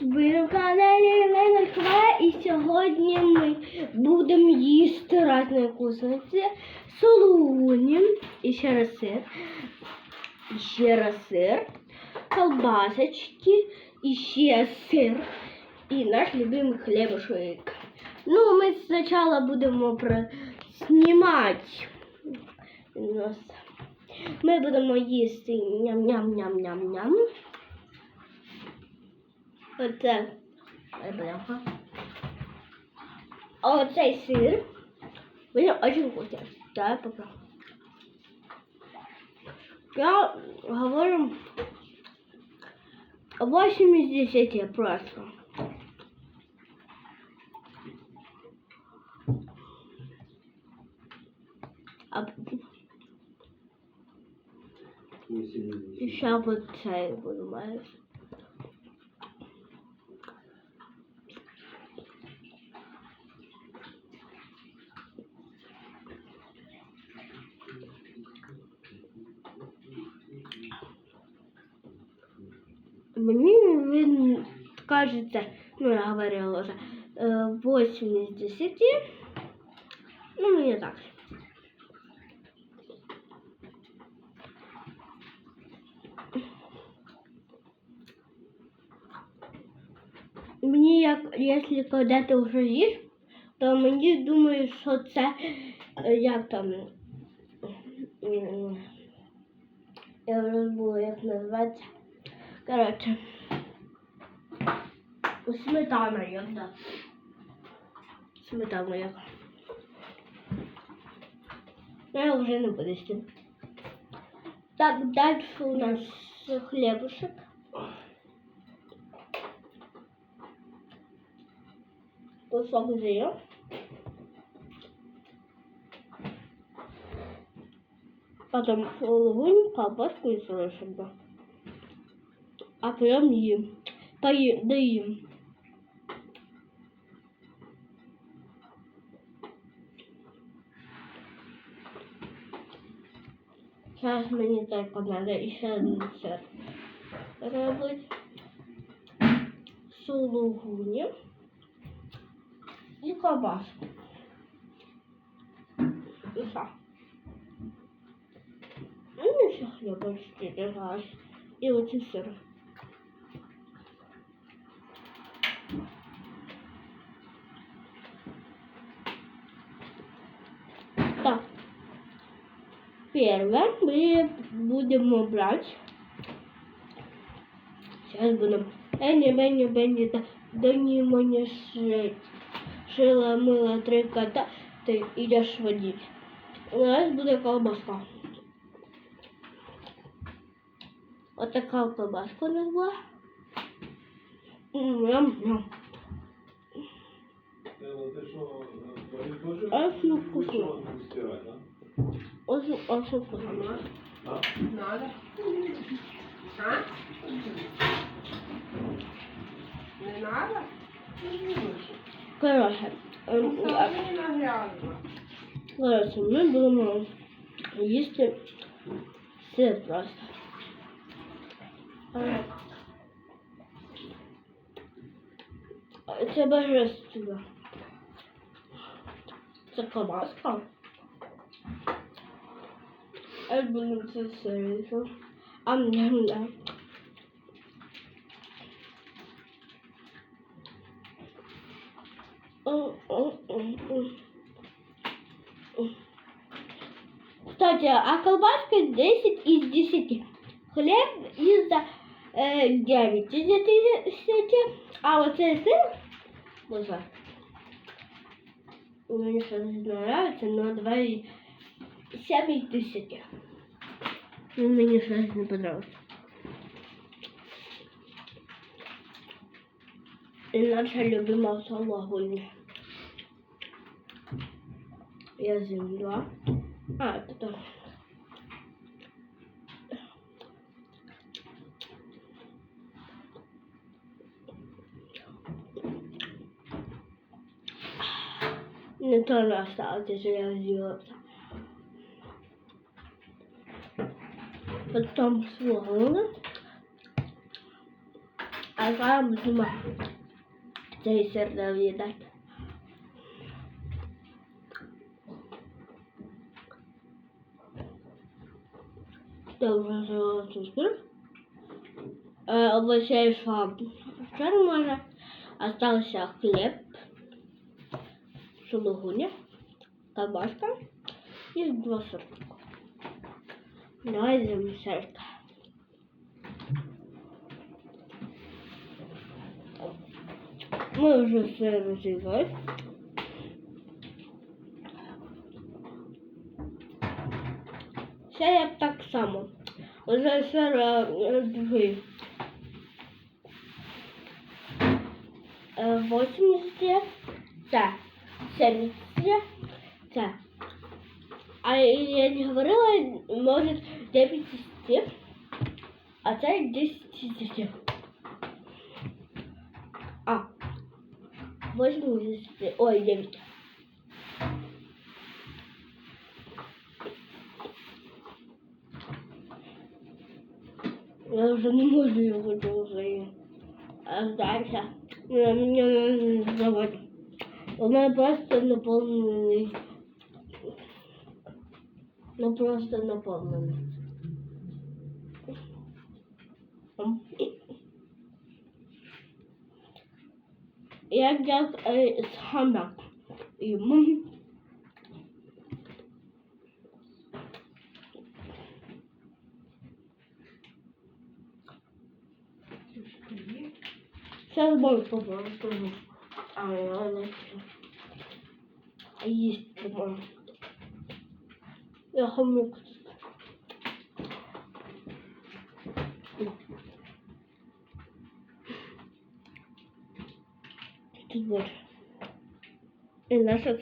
Ви на каналі Леночка і сьогодні ми будемо їсти різні вкусниці, солоні, і ще раз сир, і ще раз сир, колбасочки, і ще сир, і наш любимий хлібушек. Ну, ми спочатку будемо знімати. Ми будемо їсти ням-ням-ням-ням-ням. Оце. Ой, бляха. А оцей сир. Він очень вкусный. Давай попробуем. Я говорю 8 из 10 просто. А ще вот цей буду мати. Мені він кажеться, ну я говорила вже, е, 8 із 10. Ну, мені так. Мені як, якщо коли ти вже їш, то мені думаю, що це е, як там. Я вже забула, як називається. Коротше. Сметана як, да. Сметана як. Ну, Я вже не буду з цим. Так, далі у нас хлібушек. Кусок жира. Потом лугунь, колбаску и совершенно. А прям ем. Поем, да ем. Сейчас мне только надо еще один сыр робить. Сулугуні і колбаску. І все. Ну, ще хлібочки лежать. І оці сир. Так. Первое мы будем брать. Сейчас будем. Энни, Бенни, Бенни, да, да не мне шить. Шила, мила, три кота, ты идешь водить. У нас буде колбаска. Ось така колбаска у нас була. Ням-ням. А, ну, вкусно. А? Очень, очень вкусно. Надо. А? Не надо? Короче, ем, Ну, а, не нагрязла. короче, ми будемо їсти сир просто. А, Це божественно. Це колбаска. А будемо це сирити. А мені не. Кстати, а колбаска 10 из 10. Хлеб из э, 9 из 10. А вот этот сыр, боже, мне сейчас не нравится, но 2 и 7 из 10. Ну, Мне сейчас не понравилось. И наша любимая салагуня. Я з'їм два. А, это тоже. Не тоже осталось, если я сделала. Потом слона. А А зараз будемо цей сир доїдати. Я вже взяла цей сир. Е, Овочей сир може. Остався хліб, сулугуня, колбаска і два сирка. Давай з'їмо сирка. Ми вже все розіграли. Це я так само. Уже сир е, другий. Е, 80, це 70, це. А я не говорила, може 9 10, а це 10 10. А, 80, ой, 9. Я вже не можу його дуже. А дальше на меня меня просто наполненный. Ну просто наполненный. М. Я как э, сама. И мы... Сейчас больше попробую. А не хочу. Есть прямо. Я хомяк. Тут вот. И наша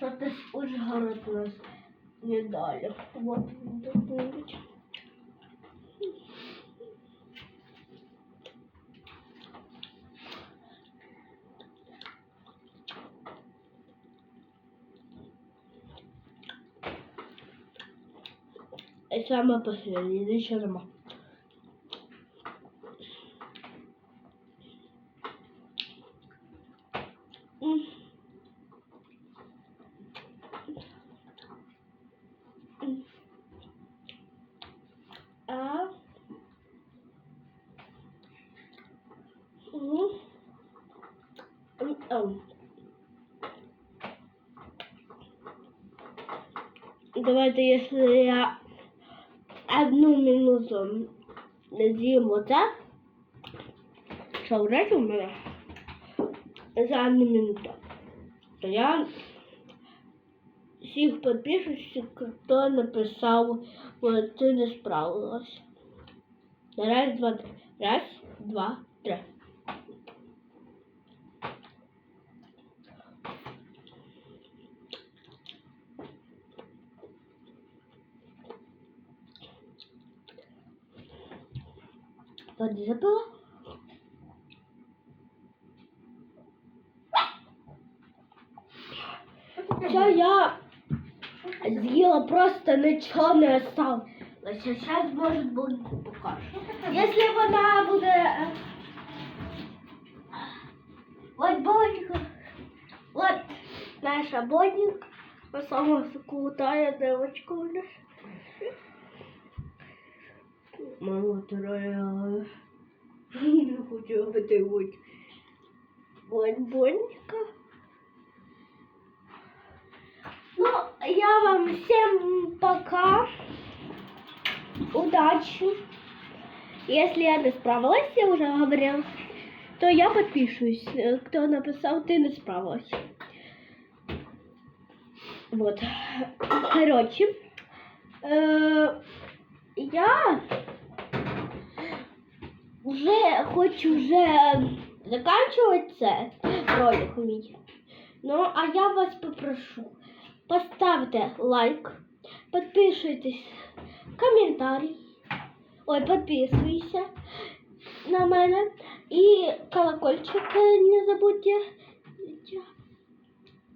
целование. Что-то с Ужгород нас не дали. Вот тут будет. И самое последнее, еще нема. М. Давайте, если я одну минуту не з'їм оце, що вряд у мене за одну минуту, то я всіх підписуюся, хто написав, от ти не справилась. Раз, два, три. Раз, два, три. Води запила? Все, я съела просто ничего не осталось. Сейчас, может быть, покажу. Если вона буде... Вот Бонька. Вот наша Бонька. Самая крутая девочка у нас. Мама вторая. Не хочу об этой вот. Бонька. Ну, я вам всем пока. Удачи. Если я не справилась, я уже говорила, то я подпишусь. Э, Кто написал, ты не справилась. Вот. Короче, э, я уже хочу уже заканчивать це ролик мій. Ну, а я вас попрошу, поставте лайк, підписуйтесь коментарі. Ой, підписуйся на мене. І колокольчик е, не забудьте.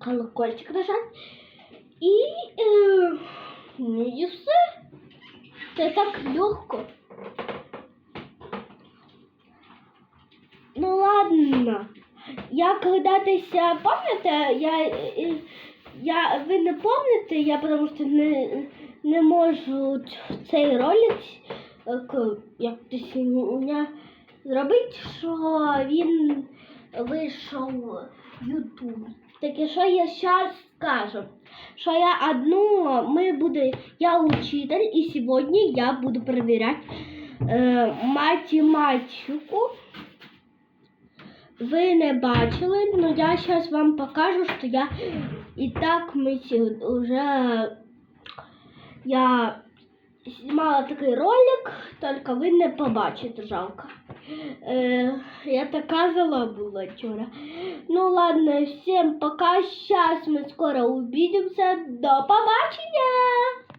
Колокольчик нажать. І, е, ну і все. Це так легко. Ну ладно. Я когда-то помните, я, е, я, ви не помните, я потому що не, не можу цей ролик, е, як ти сьогодні зробити, що він вийшов в YouTube. Таке, що я зараз скажу, що я одну, ми буде, я учитель, і сьогодні я буду перевіряти е, математику. Ви не бачили, але я зараз вам покажу, що я і так ми вже я знімала такий ролик, тільки ви не побачите, жалко. Е, я така зала була вчора. Ну ладно, всем пока. Сейчас мы скоро увидимся. До побачення!